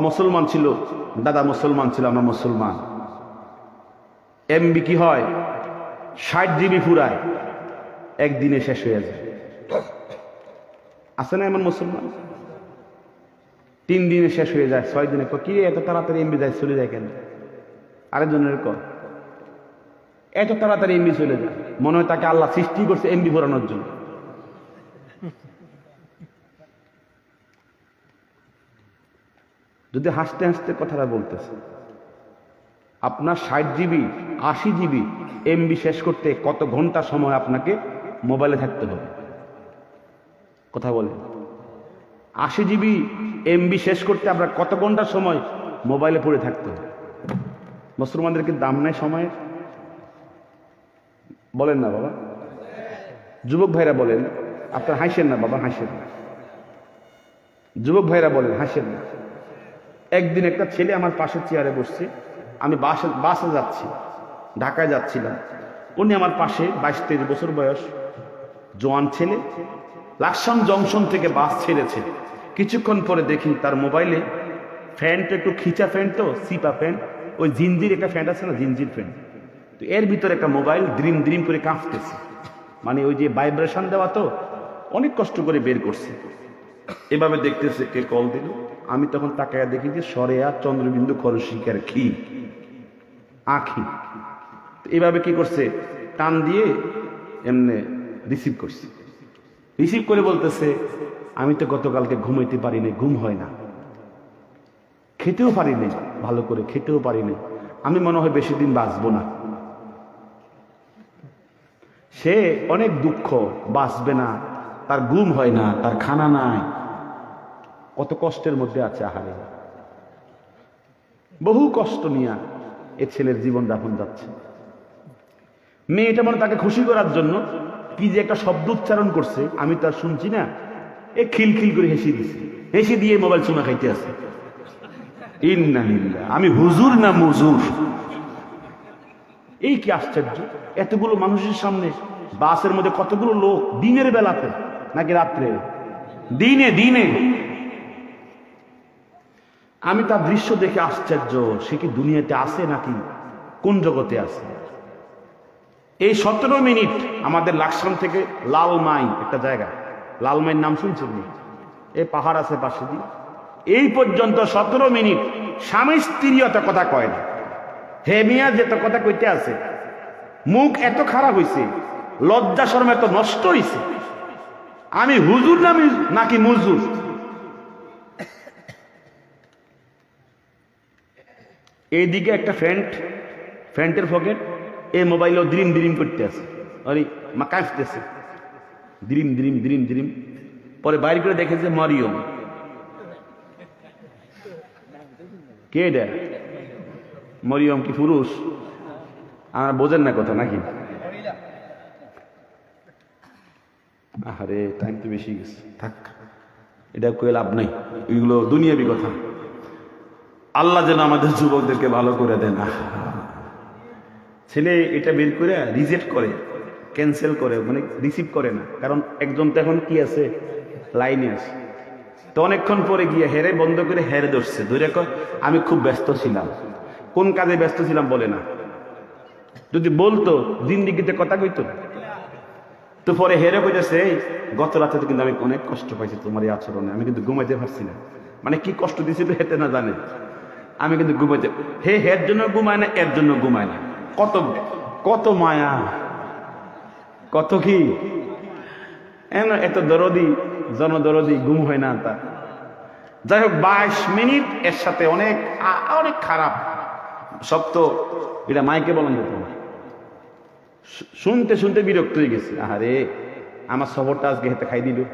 মুসলমান ছিল, দাদা মুসলমান ছিল, আমরা মুসলমান। এমবি কি হয়? ষাট জিবি ফুরায়, একদিনে শেষ হয়ে যায়। আছে না এমন মুসলমান? তিন দিনে শেষ হয়ে যায় ছয় দিনে কি এত তাড়াতাড়ি এমবি যায়, চলে যায় কেন? আরেকজনের কর এত তাড়াতাড়ি এমবি চলে যায়। মনে হয় তাকে আল্লাহ সৃষ্টি করছে এমবি ভরানোর জন্য। যদি হাসতে হাসতে কথাটা বলতেছে, আপনার ষাট জিবি আশি জিবি এমবি শেষ করতে কত ঘণ্টা সময় আপনাকে মোবাইলে থাকতে হবে? কথা বলে আশি জিবি এমবি শেষ করতে আপনার কত ঘণ্টা সময় মোবাইলে পড়ে থাকতে হবে? মুসলমানদের কি দাম নেই সময়ের? বলেন না বাবা। যুবক ভাইরা বলেন, আপনার হাসেন না বাবা, হাসেন না। যুবক ভাইরা বলেন, হাসেন না। একদিন একটা ছেলে আমার পাশের চেয়ারে বসছে। আমি বাসে বাসে যাচ্ছি, ঢাকায় যাচ্ছিলাম। উনি আমার পাশে বাইশ, তেইশ বছর বয়স, জোয়ান ছেলে, লাকসাম জংশন থেকে বাস ছেড়েছে। কিছুক্ষণ পরে দেখি তার মোবাইলে ফ্যানটা একটু খিচা ফ্যান তো, সিপা ফ্যান, ওই জিঞ্জির একটা ফ্যান আছে না জিঞ্জির ফ্যান। তো এর ভিতরে একটা মোবাইল দ্রিম দ্রিম করে কাঁপতেছে। মানে ওই যে ভাইব্রেশন দেওয়া তো, অনেক কষ্ট করে বের করছে। এভাবে দেখতেছে কে কল দিল? আমি তখন তাকায়া দেখি যে সরেয়া চন্দ্রবিন্দু খরশিকার খি আখি। এভাবে কি করছে? টান দিয়ে এমনি রিসিভ করছে। রিসিভ করে বলতেছে, আমি তো গতকালকে ঘুমাইতে পারি নাই, ঘুম হয় না। খেতেও পারি নাই, ভালো করে খেতেও পারি নাই। আমি মনে হয় বেশি দিন বাঁচবো না। সে অনেক দুঃখ, বাঁচবে না। তার ঘুম হয় না, তার খানা নাই। কত কষ্টের মধ্যে আছে আহারে। বহু কষ্ট নিয়ে এ ছেলের জীবন যাপন যাচ্ছে। মেয়েটা মনে তাকে খুশি করার জন্য কি যে একটা শব্দ উচ্চারণ করছে, আমি তো আর শুনছি না, এ খিলখিল করে হেসে দিছে। হেসে দিয়ে মোবাইল চুমা খাইতে আছে। আমি হুজুর না মজুর? এই কি আশ্চর্য? এতগুলো মানুষের সামনে বাসের মধ্যে কতগুলো লোক দিনের বেলাতে নাকি রাত্রে? দিনে দিনে। আমি তার দৃশ্য দেখে আশ্চর্য, সে কি দুনিয়াতে আছে নাকি কোন জগতে আছে? এই সতেরো মিনিট আমাদের লাকসাম থেকে লালমাই, একটা জায়গা। লালমাইয়ের নাম শুনছেন? এই পাহাড় আছে পাশে দিয়ে। এই পর্যন্ত সতেরো মিনিট স্বামী স্ত্রী অত কথা কয় না। হে মিয়া, যে কথা কইতে আছে। মুখ এত খারাপ হইছে, লজ্জা শর্মা এত নষ্ট হইছে। আমি হুজুর নামি নাকি মুজুর এইদিকে একটা ফ্যান্ট, ফ্যান্টের পকেট, এই মোবাইলও দ্রিম দ্রিম করতে আছে। আরে, মা কাঁপতেছে। দ্রিম দ্রিম দ্রিম দ্রিম। পরে বাইরে করে দেখেছে মরিয়ম কে এটা? মরিয়ম কি পুরুষ? আমার বোঝেন না কথা, নাকি? আরে টাইম তো বেশি গেছে। থাক। এটা কয়ে লাভ নাই। এগুলো দুনিয়াবি কথা। আল্লাহ যেন আমাদের যুবকদেরকে ভালো করে দেন। ছেলে এটা বের করে রিজেক্ট করে ক্যান্সেল করে মানে রিসিভ করে না। কারণ একজন তো এখন কি আছে? লাইনে আছে। তো অনেকক্ষণ পরে গিয়ে হেরে বন্ধ করে হেরে ধরছে। ধরে কয় আমি খুব ব্যস্ত ছিলাম। কোন কাজে ব্যস্ত ছিলাম? বলে না। যদি বলতো জিন্দিগিতে কথা কইতো তো পরে হেরে এই, গত রাতে কিন্তু আমি অনেক কষ্ট পাইছি তোমার এই আচরণে, আমি কিন্তু ঘুমাইতে পারছি না। মানে কি কষ্ট দিয়েছিল হেতে না জানে। আমি কিন্তু ঘুমাইতে, হে, হের জন্য ঘুমায় না, এর জন্য ঘুমায় না। কত কত মায়া। কত কি? এত দরদি, জনদরদি গুম হয় না তা যাই হোক, বাইশ মিনিট এর সাথে অনেক অনেক খারাপ। সব তো, এটা মাইকে বলেন শু- শুনতে শুনতে বিরক্ত হয়ে গেছে। আহারে, আমার সবরটা আজকে হেতে খাই দিল।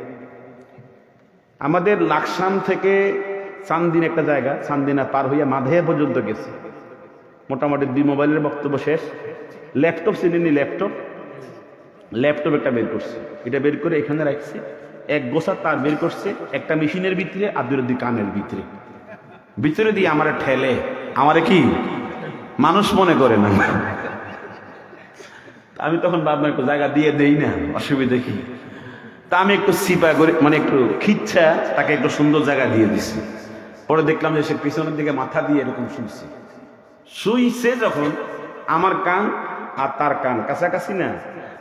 আমাদের লাকসাম থেকে চান্দিন একটা জায়গা, চান্দিনা পার হইয়া মাধে পর্যন্ত গেছে। মোটামুটি দুই মোবাইলের বক্তব্য শেষ। Laptop চিনিনি laptop. ল্যাপটপ একটা বের করছে। এটা বের করে এখানে রাখছে। এক গোসা তার বের করছে, একটা মেশিনের ভিতরে আর দুটো দুই কানের ভিতরে। ভিতরে দিয়ে আমার ঠেলে। আমারে কি? মানুষ মনে করে না। আমি তখন ভাবলাম একটু জায়গা দিয়ে দেই না, অসুবিধা কি? তা আমি একটু সিপা করে মানে একটু খিচ্ছা, তাকে একটু সুন্দর জায়গা দিয়ে দিছি। পরে দেখলাম যে সে পিছনের দিকে মাথা দিয়ে এরকম শুইছে। শুইছে যখন আমার কান আর তার কান, কাছাকাছি না?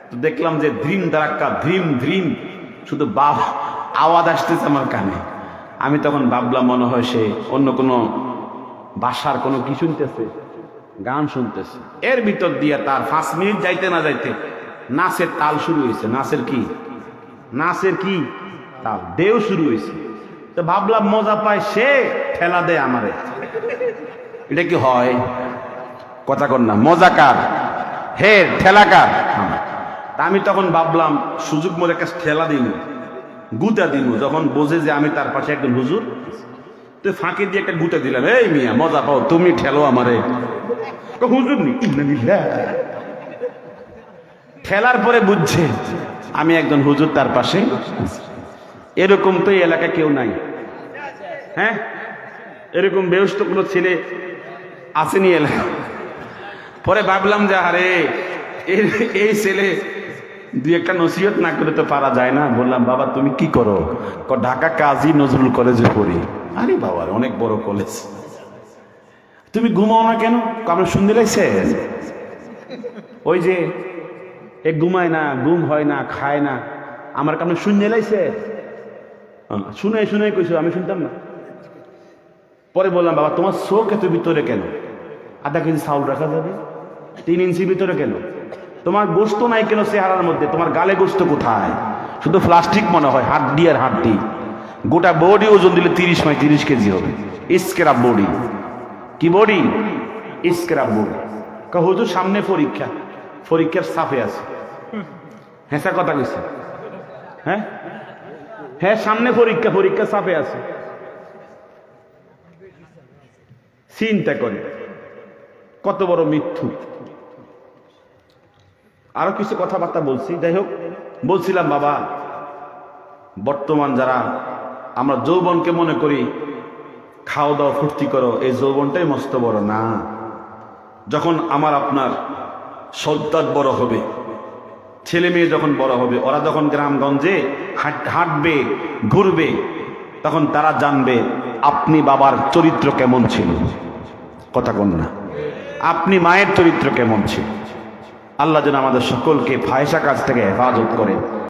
তো দেখলাম যে ধ্রিম দারাক্কা ধ্রিম ধ্রিম শুধু বাপ আওয়াজ আসতেছে আমার কানে। আমি তখন ভাবলাম মনে হয় সে অন্য কোনো বাসার কোনো কি শুনতেছে। গান শুনতেছে। এর ভিতর দিয়ে তার পাঁচ মিনিট যাইতে না যাইতে নাচের তাল শুরু হয়েছে। নাচের কি? নাচের কি? তাল। দেও শুরু হয়েছে। তো ভাবলাম মজা পায় সে ঠেলা দেয় আমারে। এটা কি হয়? কথা কর না। মজাকার হে ঠেলাকার আমার। তা আমি তখন ভাবলাম, সুযোগ মনে একটা ঠেলা দিন গুতা দিন যখন বোঝে যে আমি তার পাশে একজন হুজুর। তো ফাঁকে দিয়ে একটা গুটা দিলাম। এই মিয়া, মজা পাও, তুমি ঠেলো আমারে। হুজুর নি ঠেলার পরে বুঝছে, আমি একজন হুজুর তার পাশে। এরকম তো এই এলাকায় কেউ নাই। হ্যাঁ? এরকম বেহস্ত কোনো ছেলে আসেনি এলাকা পরে ভাবলাম যে, আরে, এই- ছেলে দুই একটা নসিহত না করে তো পারা যায় না। বললাম, বাবা, তুমি কি করো? ঢাকা কাজী নজরুল কলেজে পড়ি। আরে বাবার অনেক বড় কলেজ তুমি ঘুমাও না কেন? আমরা শুনতে লাগছে? ওই যে এ ঘুমায় না ঘুম হয় না খায় না আমার কামে শুনতে আহ, শুনে শুনে কইছো আমি শুনতাম না। পরে বললাম বাবা তোমার চোখ এত ভিতরে কেন? আধা কেজি চাউল রাখা যাবে? তিন ইঞ্চি ভিতরে কেন? তোমার গোস্ত নাই কেন চেহারার মধ্যে? তোমার গালে গোস্ত কোথায়? শুধু প্লাস্টিক মনে হয় হাড্ডি আর হাড্ডি। গোটা বডি ওজন দিলে তিরিশ নয় তিরিশ কেজি হবে। স্ক্রাব বডি কি বডি স্ক্রাব বডি হুজুর, সামনে পরীক্ষা। পরীক্ষার সাফে আছে। হেসা কথা কইছে। হ্যাঁ? হ্যাঁ সামনে পরীক্ষা পরীক্ষা চাপে আছে। চিন্তা করে কত বড় মৃত্যু আরও কিছু কথাবার্তা বলছি। যাই হোক, বলছিলাম, বাবা, বর্তমান যারা আমরা যৌবনকে মনে করি, খাওয়া দাওয়া ফুর্তি করো, এই যৌবনটাই মস্ত বড়। না। যখন আমার আপনার সন্তান বড় হবে, ছেলে মেয়ে যখন বড় হবে, ওরা যখন গ্রামগঞ্জে হাঁটবে, ঘুরবে, তখন তারা জানবে, আপনি বাবার চরিত্র কেমন ছিল। কথা কন না। আপনি মায়ের চরিত্র কেমন ছিল। আল্লাহ যেন আমাদের সকলকে ফায়সা কাজ থেকে হেফাজত করে।